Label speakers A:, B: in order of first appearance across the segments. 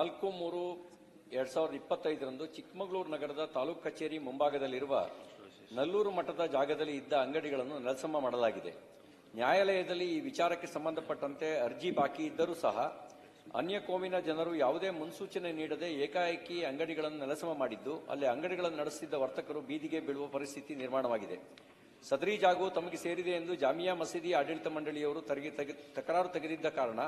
A: ನಾಲ್ಕು ಮೂರು ಎರಡ್ ಸಾವಿರದ ಇಪ್ಪತ್ತೈದರಂದು ಚಿಕ್ಕಮಗಳೂರು ನಗರದ ತಾಲೂಕು ಕಚೇರಿ ಮುಂಭಾಗದಲ್ಲಿರುವ ನಲ್ಲೂರು ಮಠದ ಜಾಗದಲ್ಲಿ ಇದ್ದ ಅಂಗಡಿಗಳನ್ನು ನೆಲಸಮ ಮಾಡಲಾಗಿದೆ. ನ್ಯಾಯಾಲಯದಲ್ಲಿ ಈ ವಿಚಾರಕ್ಕೆ ಸಂಬಂಧಪಟ್ಟಂತೆ ಅರ್ಜಿ ಬಾಕಿ ಇದ್ದರೂ ಸಹ ಅನ್ಯ ಕೋಮಿನ ಜನರು ಯಾವುದೇ ಮುನ್ಸೂಚನೆ ನೀಡದೆ ಏಕಾಏಕಿ ಅಂಗಡಿಗಳನ್ನು ನೆಲಸಮ ಮಾಡಿದ್ದು, ಅಲ್ಲಿ ಅಂಗಡಿಗಳನ್ನು ನಡೆಸುತ್ತಿದ್ದ ವರ್ತಕರು ಬೀದಿಗೆ ಬೀಳುವ ಪರಿಸ್ಥಿತಿ ನಿರ್ಮಾಣವಾಗಿದೆ. ಸದರಿ ಜಾಗವು ತಮಗೆ ಸೇರಿದೆ ಎಂದು ಜಾಮಿಯಾ ಮಸೀದಿ ಆಡಳಿತ ಮಂಡಳಿಯವರು ತಕರಾರು ತೆಗೆದಿದ್ದ ಕಾರಣ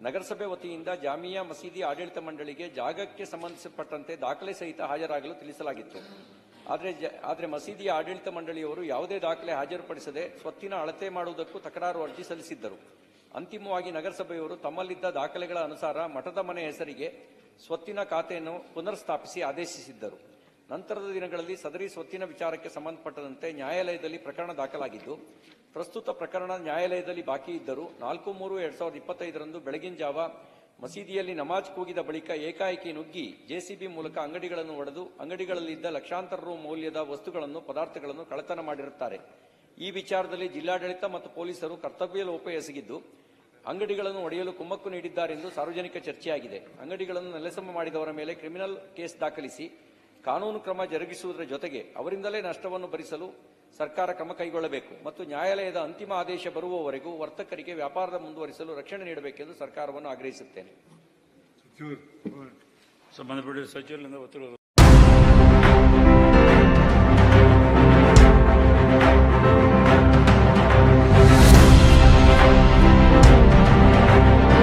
A: ನಗರಸಭೆ ವತಿಯಿಂದ ಜಾಮಿಯಾ ಮಸೀದಿ ಆಡಳಿತ ಮಂಡಳಿಗೆ ಜಾಗಕ್ಕೆ ಸಂಬಂಧಿಸಿದಂತೆ ದಾಖಲೆ ಸಹಿತ ಹಾಜರಾಗಲು ತಿಳಿಸಲಾಗಿತ್ತು. ಆದರೆ ಆದರೆ ಮಸೀದಿಯ ಆಡಳಿತ ಮಂಡಳಿಯವರು ಯಾವುದೇ ದಾಖಲೆ ಹಾಜರುಪಡಿಸದೆ ಸ್ವತ್ತಿನ ಅಳತೆ ಮಾಡುವುದಕ್ಕೂ ತಕರಾರು ಅರ್ಜಿ ಸಲ್ಲಿಸಿದ್ದರು. ಅಂತಿಮವಾಗಿ ನಗರಸಭೆಯವರು ತಮ್ಮಲ್ಲಿದ್ದ ದಾಖಲೆಗಳ ಅನುಸಾರ ಮಠದ ಮನೆ ಹೆಸರಿಗೆ ಸ್ವತ್ತಿನ ಖಾತೆಯನ್ನು ಪುನರ್ ಸ್ಥಾಪಿಸಿ ಆದೇಶಿಸಿದ್ದರು. ನಂತರದ ದಿನಗಳಲ್ಲಿ ಸದರಿ ಸ್ವತ್ತಿನ ವಿಚಾರಕ್ಕೆ ಸಂಬಂಧಪಟ್ಟಂತೆ ನ್ಯಾಯಾಲಯದಲ್ಲಿ ಪ್ರಕರಣ ದಾಖಲಾಗಿದ್ದು, ಪ್ರಸ್ತುತ ಪ್ರಕರಣ ನ್ಯಾಯಾಲಯದಲ್ಲಿ ಬಾಕಿ ಇದ್ದರೂ ನಾಲ್ಕು ಮೂರು ಎರಡ್ ಸಾವಿರದ ಇಪ್ಪತ್ತೈದರಂದು ಬೆಳಗಿನ ಜಾವ ಮಸೀದಿಯಲ್ಲಿ ನಮಾಜ್ ಕೂಗಿದ ಬಳಿಕ ಏಕಾಏಕಿ ನುಗ್ಗಿ ಜೆಸಿಬಿ ಮೂಲಕ ಅಂಗಡಿಗಳನ್ನು ಒಡೆದು ಅಂಗಡಿಗಳಲ್ಲಿದ್ದ ಲಕ್ಷಾಂತರ ರು ಮೌಲ್ಯದ ವಸ್ತುಗಳನ್ನು, ಪದಾರ್ಥಗಳನ್ನು ಕಳತನ ಮಾಡಿರುತ್ತಾರೆ. ಈ ವಿಚಾರದಲ್ಲಿ ಜಿಲ್ಲಾಡಳಿತ ಮತ್ತು ಪೊಲೀಸರು ಕರ್ತವ್ಯ ಲೋಪ ಎಸಗಿದ್ದು, ಅಂಗಡಿಗಳನ್ನು ಒಡೆಯಲು ಕುಮ್ಮಕ್ಕು ನೀಡಿದ್ದಾರೆಂದು ಸಾರ್ವಜನಿಕ ಚರ್ಚೆಯಾಗಿದೆ. ಅಂಗಡಿಗಳನ್ನು ನೆಲಸಮ ಮಾಡಿದವರ ಮೇಲೆ ಕ್ರಿಮಿನಲ್ ಕೇಸ್ ದಾಖಲಿಸಿ ಕಾನೂನು ಕ್ರಮ ಜರುಗಿಸುವುದರ ಜೊತೆಗೆ ಅವರಿಂದಲೇ ನಷ್ಟವನ್ನು ಭರಿಸಲು ಸರ್ಕಾರ ಕ್ರಮ ಕೈಗೊಳ್ಳಬೇಕು ಮತ್ತು ನ್ಯಾಯಾಲಯದ ಅಂತಿಮ ಆದೇಶ ಬರುವವರೆಗೂ ವರ್ತಕರಿಗೆ ವ್ಯಾಪಾರದ ಮುಂದುವರಿಸಲು ರಕ್ಷಣೆ ನೀಡಬೇಕೆಂದು ಸರ್ಕಾರವನ್ನು ಆಗ್ರಹಿಸುತ್ತೇನೆ.
B: ಸಂಬಂಧಪಟ್ಟ ಸಚಿವರಿಂದ